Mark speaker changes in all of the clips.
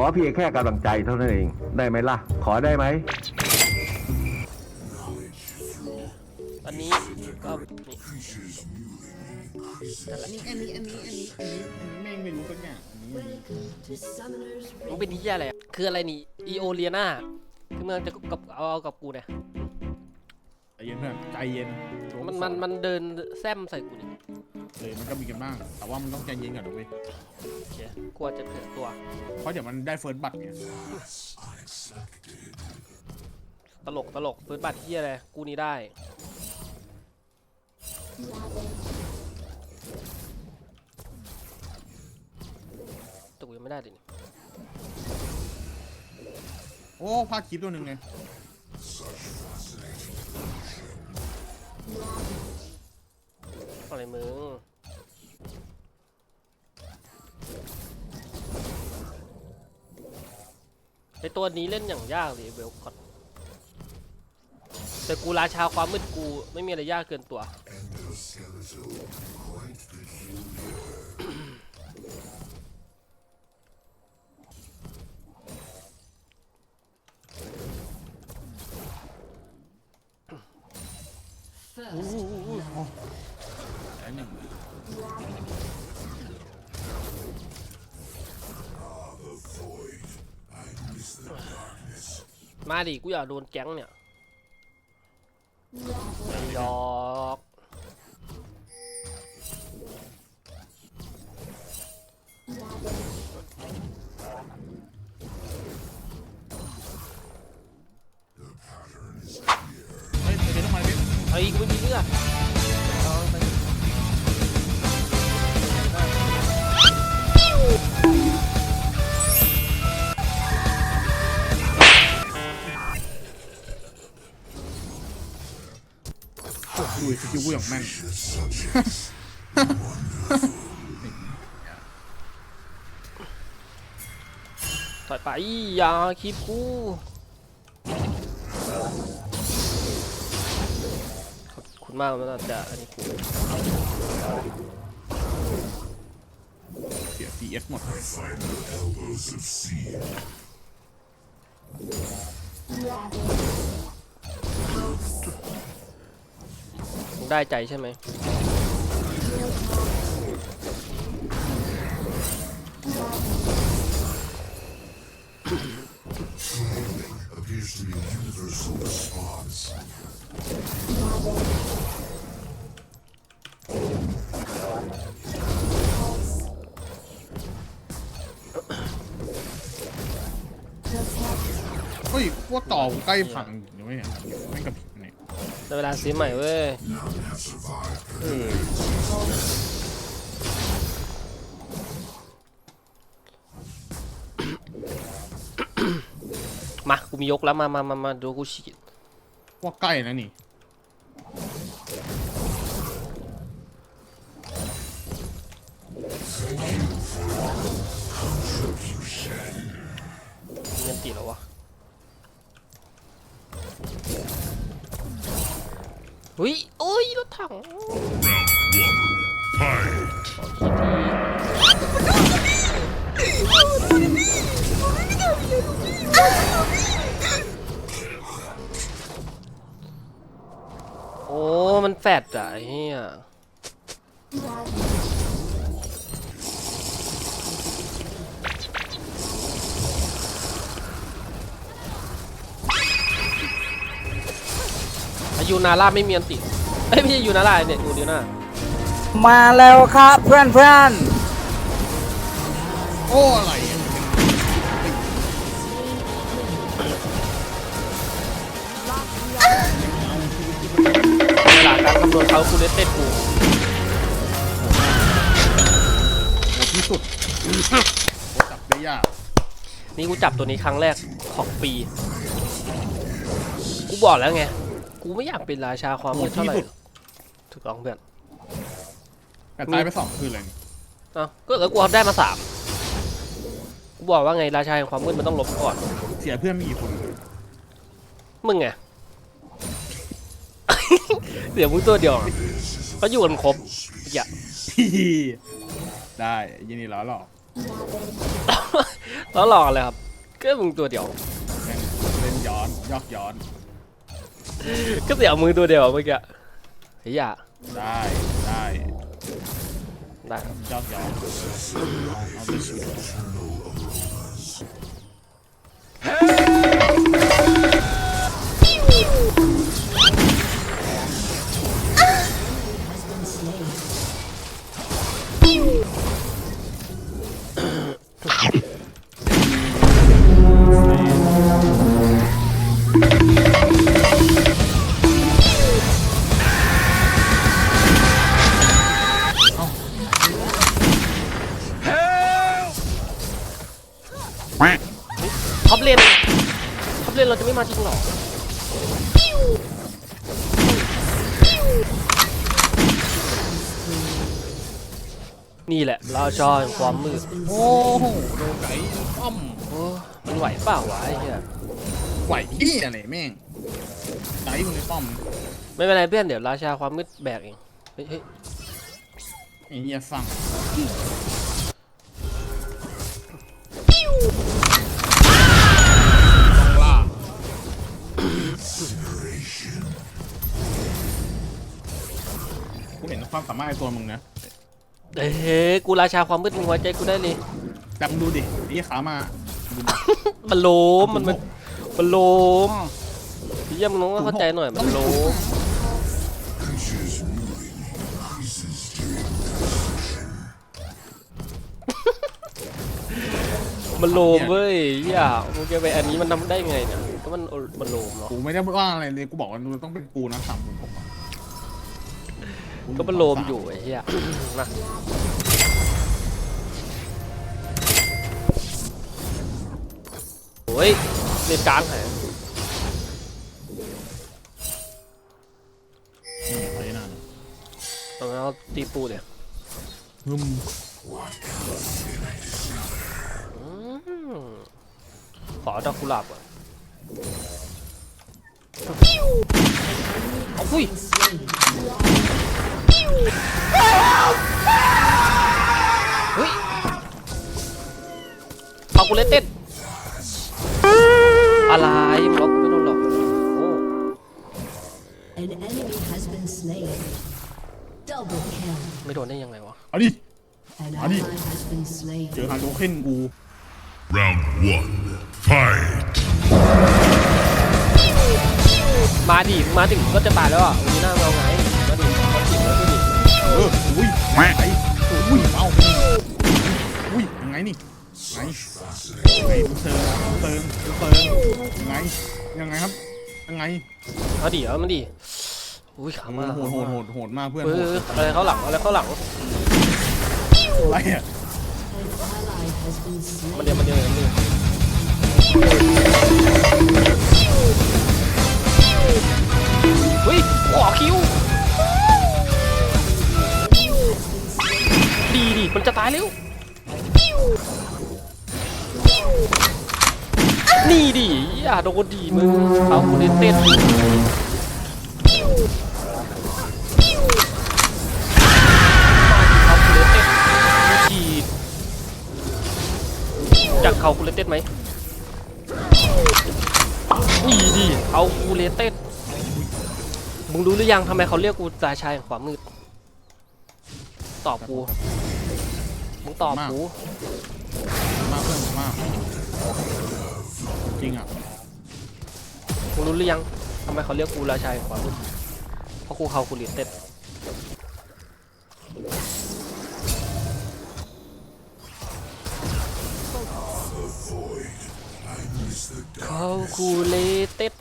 Speaker 1: อเพียงแค่กำลังใจเท่านั้นเอง ได้ไหมล่ะ ขอได้ไหม
Speaker 2: อันนี้ก็นี่
Speaker 3: อันนี้อันนี้อันนี้อันนี้อันนี้อันนี้แม่งไม่รู้สักอย่างอันนี้อันนี้
Speaker 2: มันเป็นที่อะไรอะคืออะไรนี่อีโอเลียนาคือมันจะกับเอาเอากับกูเนี่ย
Speaker 3: ใจเย็นเพื่อนใจเย็น
Speaker 2: มันมันมันเดินแซมใส่กูนี่
Speaker 3: เลยมันก็มีกันบ้าง แต่ว่ามันต้องใจเย็นก่อนนะเว้ย
Speaker 2: โอเคกลัวจะเผิดตัว
Speaker 3: เพราะเดี๋ยวมันได้เฟิร์สบัตรไง
Speaker 2: ตลกตลกฟื้นบัตรที่อะไรกูนี่ได้ แต่กูยังไม่ได้ดินี่
Speaker 3: โอ้ภาคคลิปตัวหนึ่งไง
Speaker 2: อะไรมึงไอตัวนี้เล่นอย่างยากเลยเวลคอตแต่กูราชาความมืดกูไม่มีอะไรยากเกินตัว ดิกูอยากโดนแก๊งเนี่ยไม่ยอก
Speaker 3: เฮ้ยเดี๋ยวต้องมาพี่
Speaker 2: ไอ้ยกูไม่มีเลือด
Speaker 3: ดูสกิลกูอย่างแม่น
Speaker 2: ถอยไปอย่าคลิปกูขอบคุณมากนะแต่อันนี้กู
Speaker 3: เสีย CS หมด
Speaker 2: ได้ใจใช่ไหม
Speaker 3: เฮ้ยพวกต่อใกล้พังเดี๋ยวไม่เห็นแม่งกระพริบเนี่ย
Speaker 2: ได้เวลาซื้อใหม่เว้ยมา กูมียกแล้วมามามามาดูกูฉีด
Speaker 3: ว่าใกล้นะนี่
Speaker 2: อุ้ยโอ้ยรถถังโอ้ มันแฟดอะเฮีย ยุนาร่าไม่มีอันติเอ้ยไม่ใช่ยูนาร่าเนี่ยยูเดียวน่า
Speaker 4: มาแล้วครับเพื่อนเพื่อน
Speaker 3: โอ้อะไรอะ
Speaker 2: เวลาการคำนวณเขาคูเลสเต็ดกู
Speaker 3: โหดที่สุดโหจับได้ยาก
Speaker 2: นี่กูจับตัวนี้ครั้งแรกของปี กูบอกแล้วไง กูไม่อยากเป็นราชาความมืดเท่าไหร่ถูกต้องเพื่อน
Speaker 3: แต่ตายไปสองคืนเลยนี่
Speaker 2: เอ้าก็แล้วกูเอาได้มาสามกูบอกว่าไงราชาแห่งความมืดมันต้องลบก่อน
Speaker 3: เสียเพื่อนไม่กี่คน
Speaker 2: มึงไง เดี๋ยวมึงตัวเดียวอะเขาอยู่กันครบอย่า
Speaker 3: พี่ได้ยินดีแล้วหรอก
Speaker 5: Summoner's
Speaker 2: แล้วหลอกอะไรครับก็มึงตัวเดียว
Speaker 3: แม่งเล่นย้อนยอกย้อน
Speaker 2: ก็เสียมือตัวเดียวเมื่อกี้เฮีย
Speaker 3: ได้ได้
Speaker 2: ได้ครับ
Speaker 3: ยอกย้อนเอาไปชีวิ
Speaker 2: หละราชาแห่งความมืด
Speaker 3: โอ้โหโดนไก่ป้อม
Speaker 2: โอ้มันไหวเปล่าวะไอ้เหี้ย
Speaker 3: ไหวที่อะไรแม่งไก่มึงในป้อม
Speaker 2: ไม่เป็นไรเพื่อนเดี๋ยวราชาความมืดแบกเองเฮ้ยเฮ้ย
Speaker 3: ไอ้เหี้ยฟังต้องล่ากูเห็นความสามารถในตัวมึงนะ
Speaker 2: เอ้ยกูราชาความมืดมึงไว้ใจกูได้เลย
Speaker 3: แต่มึงดูดิไอ้เหี้ยขามาดูดิ
Speaker 2: มันโลมมันมันมันโลมพี่เยี่ยมงน้องเข้าใจหน่อยมันโลมมันโลมเว้ยเหี้ย่ามึงจะไปอันนี้มันทำได้ไงเนี่ยก็มันมันโลมเนาะ
Speaker 3: กูไม่ได้ว่าอะไรเลยกูบอกว่ามันต้องเป็นกูนะสามคนผมอะ
Speaker 2: ก็มันโลมอยู่ไอ้เหี้ยนะโอ้ยเล่นกลางหาย
Speaker 3: นี่ไอ้นั่น
Speaker 2: ตรงนั้นเขาตีปูเนี่ย
Speaker 3: ฮึม
Speaker 2: อืมขอดอกกุหลาบอะเอาอุ้ย กูเล่นเต้นอะไรบล็อกไม่โดนหรอกโอ้
Speaker 5: An enemy has been slain. Double kill.
Speaker 2: ไม่โดนได้ยังไงวะ
Speaker 3: เอาดิ
Speaker 5: An
Speaker 3: Adi.
Speaker 5: ally has been slain.
Speaker 3: เจอฮาโดเคนกู
Speaker 6: Round one, fight.
Speaker 2: มาดิมาถึงก็จะตายแล้วอะวันนี้หน้าเราไงมาดิมาดิมาดิ
Speaker 3: เอออุ้ยไอ้อุ้ยเอาอุ้ยยังไงนี่ ไงไงมึงเติมมึงเติมมึงเติมยังไงยังไงครับยังไง
Speaker 2: มาดิเอามาดิอุ้ยขามา
Speaker 3: โหดโหดโหดโหดมากเพื่อน
Speaker 2: เอ
Speaker 3: โห
Speaker 2: อ
Speaker 3: ด
Speaker 2: อะไรเข้าหลังอะไรเข้าหลัง
Speaker 3: อะไรอะ
Speaker 5: An ally has been
Speaker 2: มัน
Speaker 5: slain.
Speaker 2: เดียวมันเดียวมันเดียวเฮ้ยโอ้คิวดีดิมันจะตายเร็ว นี่ดิอย่าโดนดีมึงเอากูเล่นเต้นเอากูเล่นเต้นฉีดจากเขากูเลเต้นไหมนี่ดิเอากูเลเต้นมึงรู้หรือยังทำไมเขาเรียกกูราชาแห่งความมืด ตอบกู มึงตอบกู
Speaker 3: มากเพื่อนมาก จริงอะ
Speaker 2: คุณรู้หรือยังทำไมเขาเรียกกูราชาแห่งความมืดเพราะกูเขากูเล่นเต็ดเขาคูเลเต็ด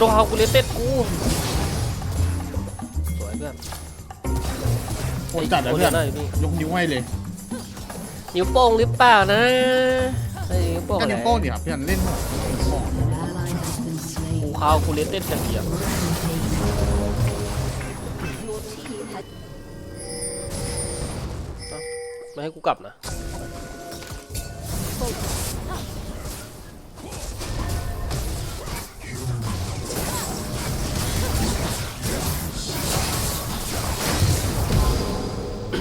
Speaker 2: ดนเฮากูเลเต็ดกู
Speaker 3: สวยเพื่อน
Speaker 2: โค
Speaker 3: ตจัด
Speaker 2: เล
Speaker 3: ย
Speaker 2: เพื่อน
Speaker 3: ยกนิ้วให้เลย
Speaker 2: นิ้วโป้งหรือเปล่านะไอ้นิ้วโป้ง
Speaker 3: นิ้วโป้งเนี่ยเพื่อนเล่นกู
Speaker 2: เฮาวกูเลเต็ดกัเดียวไม่ให้กูกลับนะ ก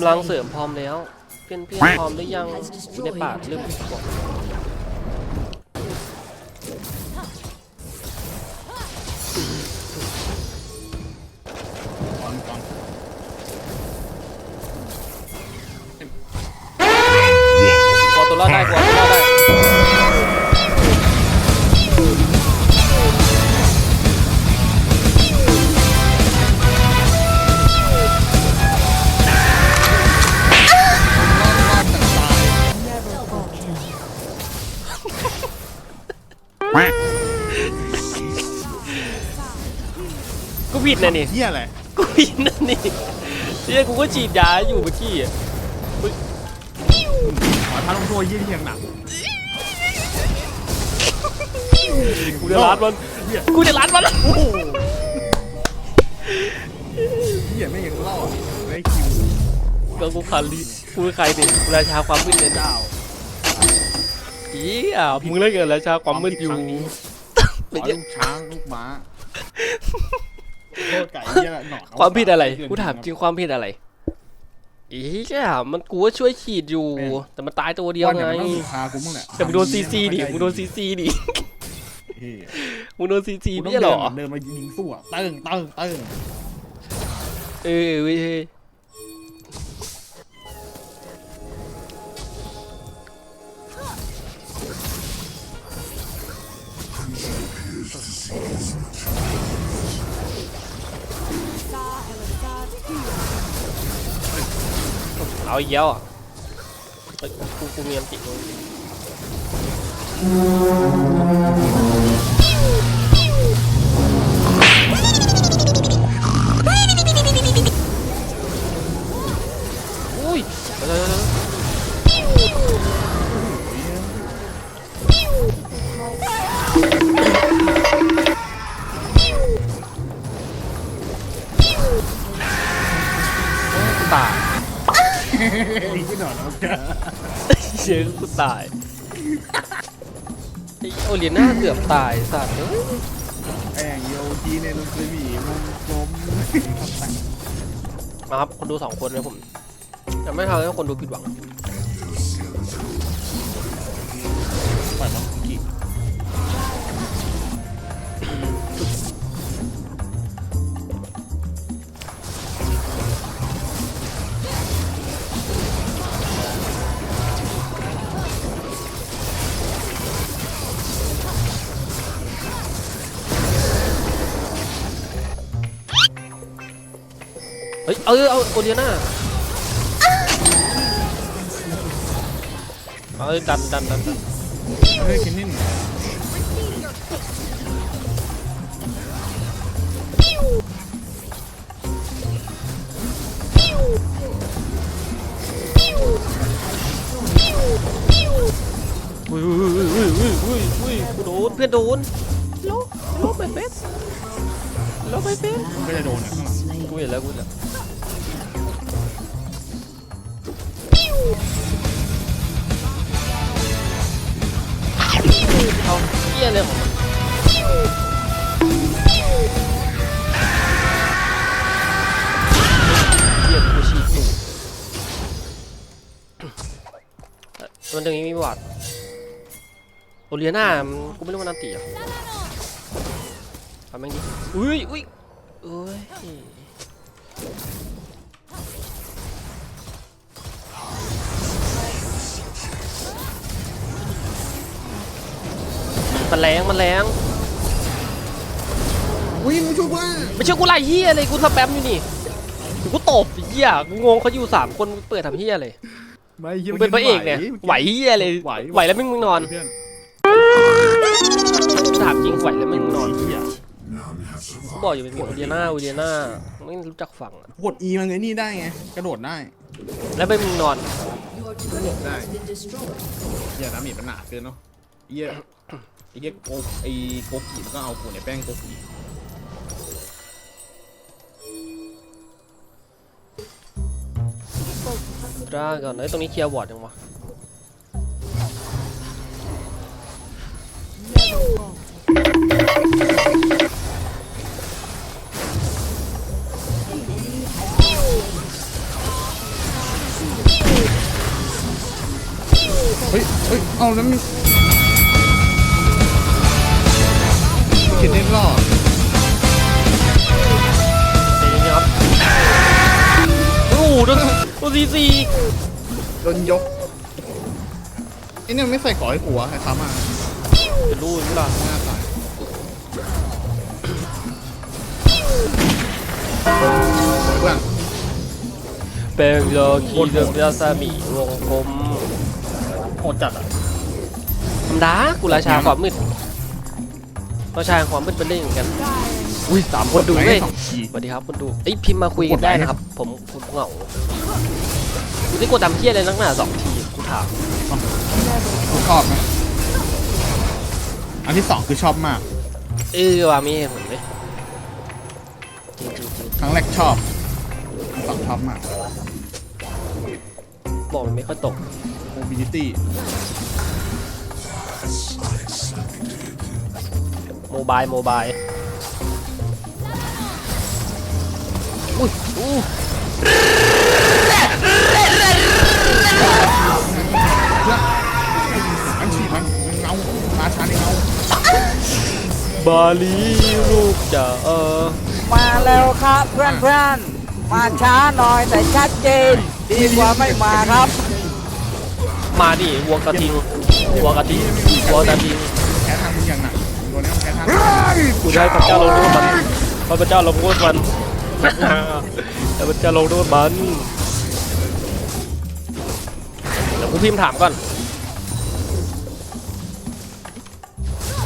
Speaker 2: ำลังเสริมพร้อมแล้ว เพื่อนเพื่อนพร้อมหรือยังในป่าเริ่มบอก
Speaker 3: ก่ นะ
Speaker 2: นี่
Speaker 3: เฮียอะไร
Speaker 2: กูผิดนะนี่เชี่ยกูก็ฉีดยาอยู่เมื่อกี้อะ
Speaker 3: ขอท้าลงโทษเยี่ยที่ยังหนัก
Speaker 2: กูจะรัดมันกูจะรัดมัน
Speaker 3: โอ้โหเฮียไม่ยังเล่าอะไม่คิว
Speaker 2: ก็กูคันลีกูคือใครดิราชาความมืดเนี่ย
Speaker 3: เจ้า
Speaker 2: อีอะมึงเล่นกับราชาความมืดอยู่
Speaker 3: ครั้งนี้
Speaker 2: ไม่
Speaker 3: ขอ
Speaker 2: ใช่
Speaker 3: ลูกช้างลูกม้า โทษไก่เฮียหนอน
Speaker 2: ความผิดอะไรกูถามจริงความผิดอะไรอีอ่มันกูว่าช่วยฉีดอยู่ แต่มันตายตัวเดียวไง
Speaker 3: แต่
Speaker 2: มึงโดนซีซีดิมึงโดนซีซีดิมึงโดนซีซีไม่ใช่
Speaker 3: เดิ
Speaker 2: เหรอ
Speaker 3: เดินมายิงสู้อะเติ้งเติ้งเติ้ง
Speaker 2: เออเว้ย เฮ้ยเอาอีกแล้วอะกูกูมีอันติดเลยอุ้ยเดี๋ยวเดี๋ย วเดี๋ยวตาย
Speaker 3: นี่กูหนอนเอาจ้ะ
Speaker 2: เชื่อกูตายไอ้โอเลียน่าเกือบตายสัตว์เอ้ย
Speaker 3: แองโยทีในลุงเคยมีมุมกลม
Speaker 2: มาครับคนดูสองคนนะผมจะไม่ทำให้คนดูผิดหวัง เฮ้ยเออเอาโอเลียน่าเอาดันดันดันดัน
Speaker 3: เฮ้ยคินนิ่น
Speaker 2: อุ้ยอุ้ยอุ้ยอุ้ยอุ้ยอุ้ยกูโดนเพื่อนโดนโลโลไปเป็ดโลไปเป็ด
Speaker 3: ก็จะโดนอะข้างหลัง
Speaker 5: slain.
Speaker 2: กูเห็นแล้วกูเห็นแล้ว ยเลยของมันเหี้ยกูฉีดหนูเอ่อมันตรงนี้มีบอดโอเลียน่ากูไม่รู้มันนันตีอะทำแม่งดิอุ้ยอุ้ยเอ้ย มันแรงมันแรง
Speaker 5: Ally
Speaker 3: อุ้ยมึงช่วยว่า
Speaker 2: ไม่ใช่กูไล่เฮียเลยกูสแปมอยู่นี่เดี๋ยวกูตบไอ้เฮียกูงงเขาอยู่สามคนมึงเปิดทำเฮียเลย
Speaker 3: ไม่หี้
Speaker 2: มึงเป็นพระเอกเนี่ยไหวเฮียเลย
Speaker 3: ไหว
Speaker 2: ไหวแล้วมึงมึงนอน
Speaker 3: เพื่อน
Speaker 2: ถามจริงไหวแล้วมึงนอน
Speaker 3: เหี้ย
Speaker 2: กูบอกอยู่เป็นวิเดียนาวิเดียนาไม่รู้จักฟังอะ
Speaker 3: กด E มันไงนี่ได้ไงกระโดดได้
Speaker 2: แล้วไม่มึงนอน
Speaker 5: Your turret has been destroyed.
Speaker 3: เหี้ยดาเมจมันหนาเกินเนาะไอ้เหี้ย ไอ้เหี้ยโกไอ้โกกิมันก็เอากูในแป้งโกกิ
Speaker 2: ดราก่อนไอ้ยตรงนี้เคลียร์วอร์ดยังวะ
Speaker 3: เฮ้ยเฮ้ยเอาแล้วมัน คิดได้อด
Speaker 2: เดี๋ยวนี้ครับโอ้โหโดนโดนซีซี
Speaker 3: โดนยกไอ้เนี่ยไม่ใส่ขอให้หัวใครค้ำมา
Speaker 2: จะรู้หรือเปล่า
Speaker 3: หน้าตายเพื่อน
Speaker 2: เป็นโลคีเดอร์ยาซามิวงกลม
Speaker 3: โหดจัดอะ
Speaker 2: ธรรมดากูราชาความมืด ราชาความมืดเป็นเรื่องเหมือนกันอุ้ยสามคนดู
Speaker 3: ไห
Speaker 2: เว้ย
Speaker 3: สองที
Speaker 2: สวัสดีครับคนดูเอ้ยพิมพ์มาคุยกันได้นะครับ ผมผมเหงากูที่กูทำเพี้ยอะไรนักหนาสองทีกูถาม
Speaker 3: กูชอบนะอันที่สองคือชอบมาก
Speaker 2: เออว่ามีเหตุผลเลยจริงจริงจริง
Speaker 3: ครั้งแรกชอบอันสองชอบมาก
Speaker 2: บอกมันไม่ค่อยตก
Speaker 3: mobility
Speaker 2: โมบายโมบายอุ้ยอู้
Speaker 3: อันฉีดมันมันเงาราชาในเงา
Speaker 2: บาลีลูกจะเออ
Speaker 4: มาแล้วครับเพื่อนเพื่อนๆมาช้าหน่อยแต่ชัดเจน ดีกว่าไม่มาครับ
Speaker 2: มาดิวัวกระทิงวัวกระทิงวัวกระทิง
Speaker 3: แพ้ทาง
Speaker 2: กูได้พระเจ้าลงโทษมันพระเจ้าลงโทษมันแต่พระเจ้าลงโทษมันเดี๋ยวกูพิมพ์ถามก่อน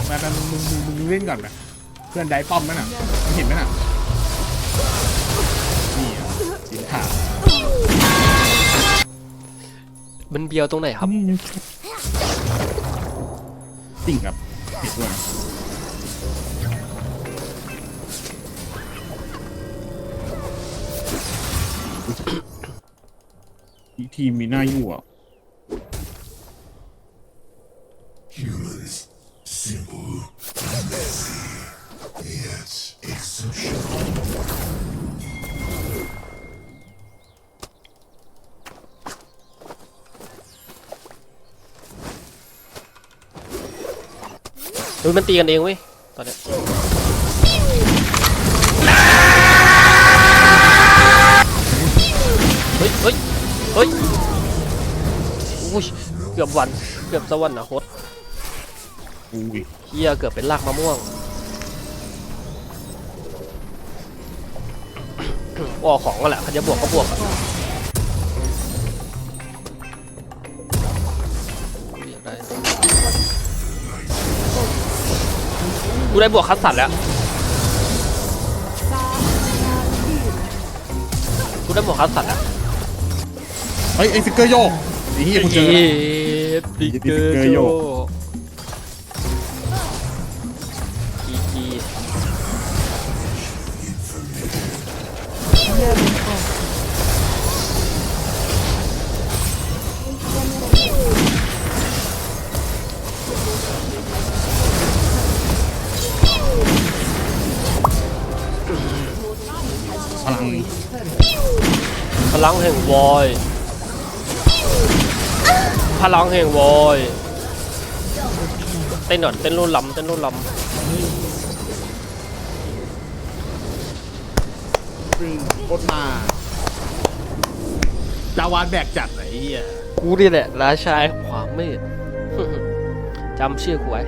Speaker 3: แม่แต่มึงมึงมึงมึงเล่นก่อนไหมเพื่อนได้ป้อมไหมน่ะมึงเห็นไหมน่ะนี่อะสินค้า
Speaker 2: มันเบียวตรงไหนครับ
Speaker 3: ติ่งกับผิดด้วยนะ อีกทีมมีหน้ายู่อะ
Speaker 6: Humans, simple, messy, yet exceptional.
Speaker 2: เฮ้ยมันตีกันเองเว้ยตอนเนี้ย เฮ้ยเฮ้ย เฮ้ยอุ้ยเกือบวัน เกือบสวรรค์นะโคต
Speaker 3: อุ้ย
Speaker 2: เฮียเกือบเป็นรากมะม่วงบออกของกันแหละเขาจะบวกก็บวกอะอยากได้กูได้บวกคัสสัตว์แล้วกูได้บวกคัสสัตว์แล้ว
Speaker 3: เฮ้ยไอ้ฟิกเกอร์โยกไอ้เหี้ยกูเจอแล้ว
Speaker 2: ปิกเกอ
Speaker 3: ฟิกเกอร์
Speaker 2: ร์โย
Speaker 3: โย
Speaker 2: กีกีพ
Speaker 3: พลัง
Speaker 2: ลังแห่งวอย พลังแห่งวอยเต้นหน่อยเต้นรุ่นลำเต้นรุ่นล
Speaker 3: ซึ่งรถมาจาวานแบกจัดไอ้เหี้ยำ
Speaker 2: กูนี่แหละราชาแห่งความมืดจำชื่อกูไว้